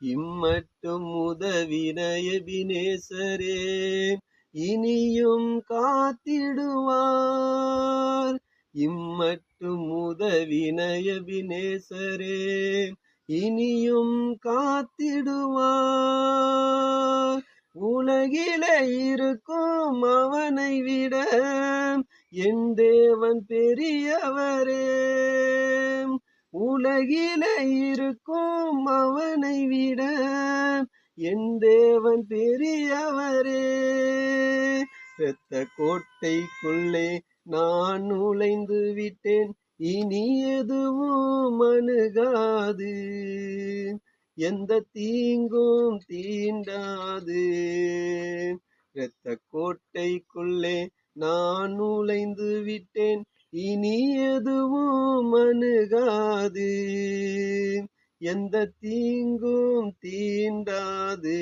இம்மட்டும் உதவினய வினேசரே இனியும் காத்திடுவார். இம்மட்டும் உதவினய வினேசரே இனியும் காத்திடுவார். உலகிலே இருக்கும் அவனை விட என் தேவன் பெரியவரே. உலகில இருக்கும் அவனை விட என் தேவன் பெரியவரே. இரத்த கோட்டைக்குள்ளே நான் நுழைந்து விட்டேன். இனி எதுவும் அணுகாது. எந்த தீங்கும் தீண்டாது. இரத்த கோட்டைக்குள்ளே நான் நுழைந்து விட்டேன். இனி எதுவும் அணுகாது எந்த தீங்கும் தீண்டாது.